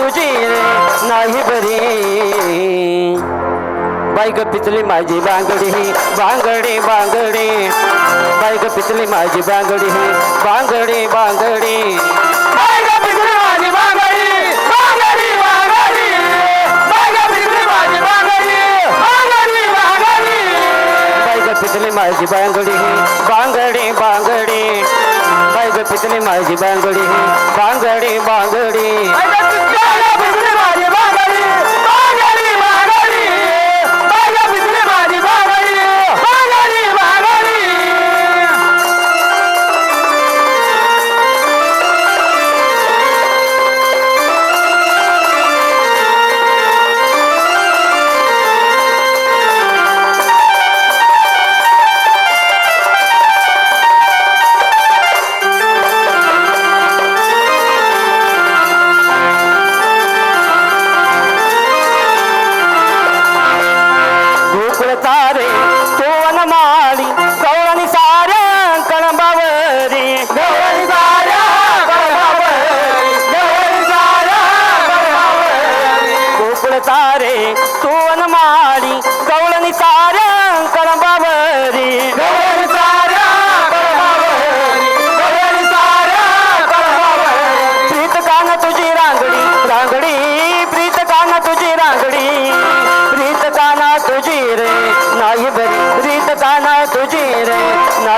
तुझी रे नाही बरी. बाईक पिचली माझी बांगडी बांगडी बांगडी. बाईक पिचली माझी बांगडी बांगडी बांगडी. बाईक पिचली माझी बांगडी बांगडी बांगडी. बाईक पिचली माझी बांगडी बांगडी बांगडी.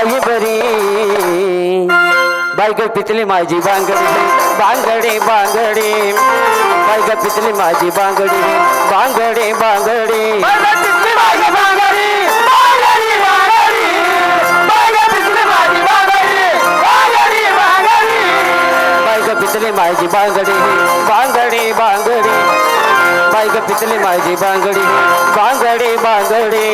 आई बरी. बायक पिचली माझी बांगडी बांगडी बांगडी. बायक पिचली माझी बांगडी बांगडी बांगडी. पिचली माझी बांगडी बांगडी बांगडी. बायक पिचली माझी बांगडी बांगडी बांगडी.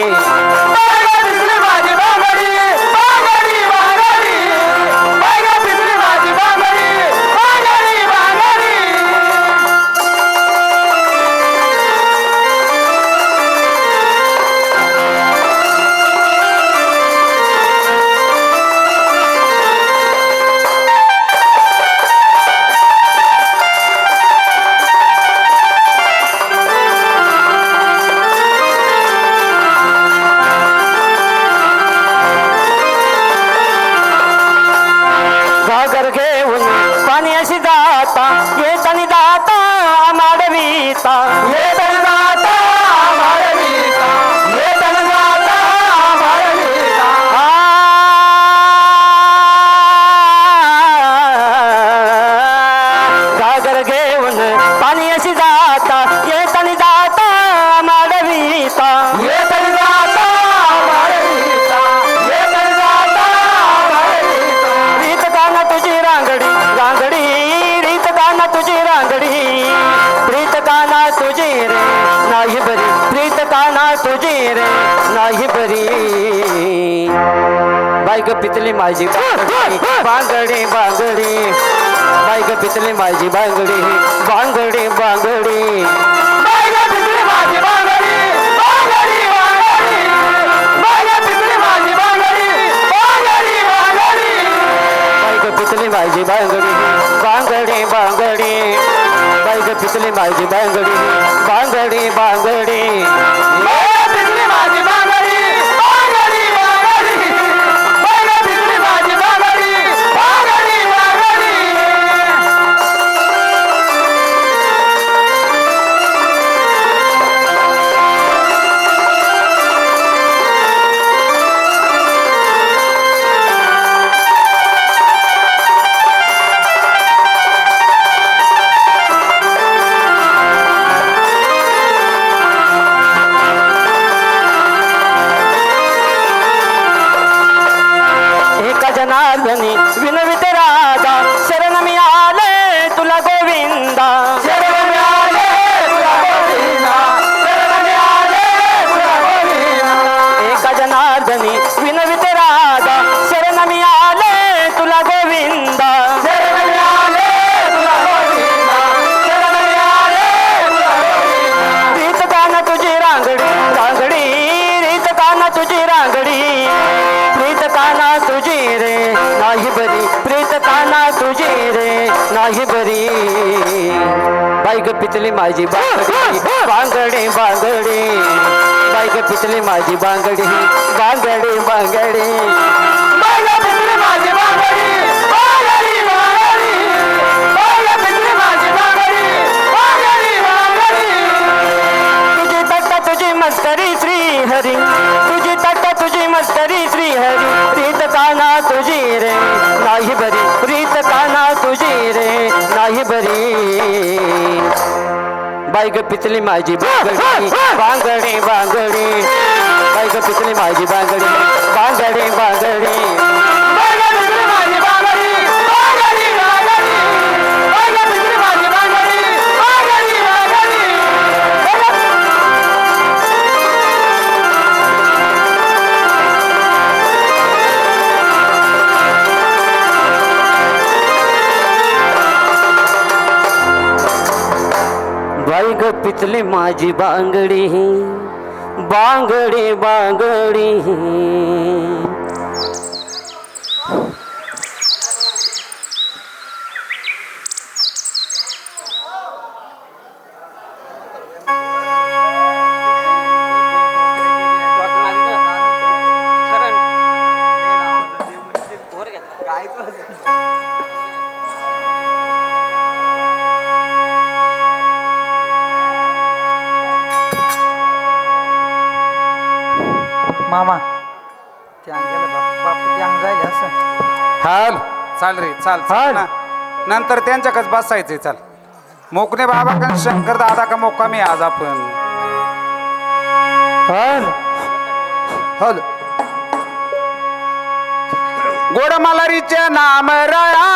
नाही बरी। बायक पितली माझी बांगडी बांगडी बायक पितली माझी बांगडी बांगडी बांगडी। पितली माझी बांगडी बांगडी बांगडी। बायक पितली माझी बांगडी बांगडी बांगडी। जनार्दनी विनवित राजा शरण मी आले तुला गोविंदा. शरण मी आले तुला गोविंदा. शरण मी आले तुला गोविंदा. एका जनार्दनी विनवित राजा शरण मी आले तुला गोविंदा. शरण मी आले तुला गोविंदा. शरण मी आले तुला गोविंदा. रीत काना तुझी रांगडी रांगडी रीत काना तुझी रांगडी. ना तुझे रे नाही बरी. बाईक पितली माझी बांगडी बांगडे बांगडे. बाईक पितली माझी बांगडी बांगडे बांगडे. तुझी मस्करी श्री हरी तुझी तट्टा तुझी मस्करी श्री हरी नाही बरी प्रीत काना तुझी रे नाही बरी. बाईग पिचली माझी बांगडी बांगडी बांगडी. बाईग पिचली माझी बांगडी बांगडी बांगडी. आई ग पितली माझी बांगडी बांगडी बांगडी. चाल रे चाल चाल ना. नंतर त्यांच्याकच बसायचे चाल. मोकणे बाबा का शंकर दादा का मोकामी आज आपण. गोडमालारीचे नाम रया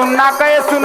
सुनना काय सुन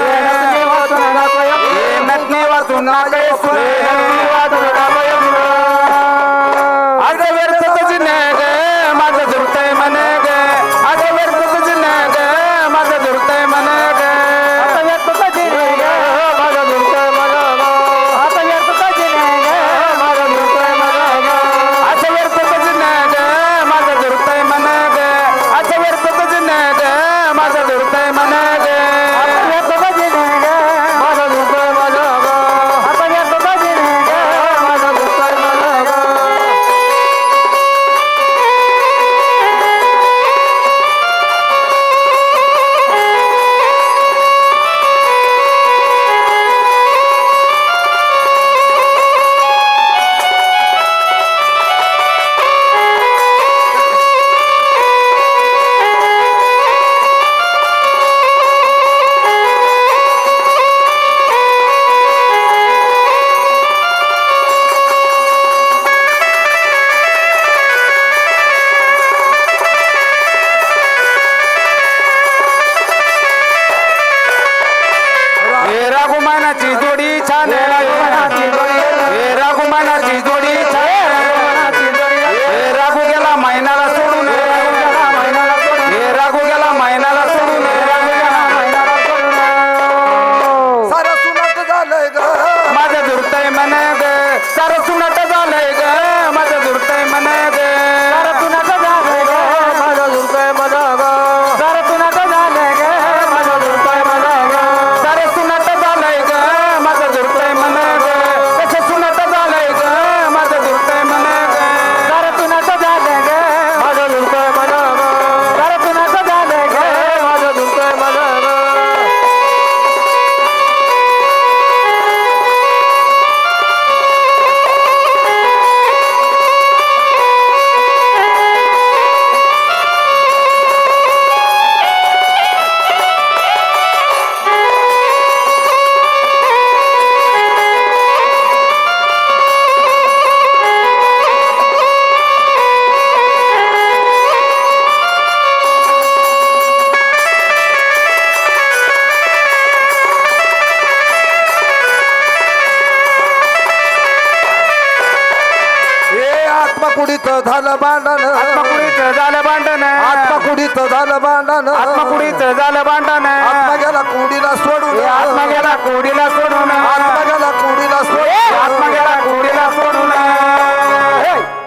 आत्मकुडीत झालं भांडण. आत्मकुडीत झालं भांडण. आत्मकुडीत झालं भांडण. आत्मकुडीत झालं भांडण. आत्मा गेला कुडीला सोडून. आत्मा गेला कुडीला सोडून. आत्मा गेला कुडीला सोडून. आत्मा गेला कुडीला सोडून.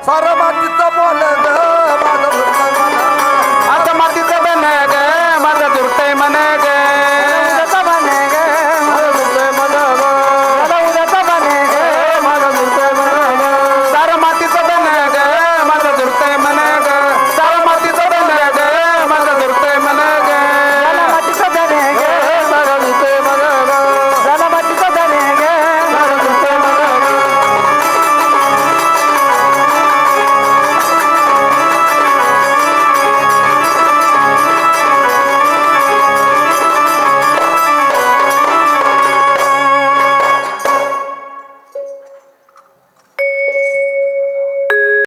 सारा बोल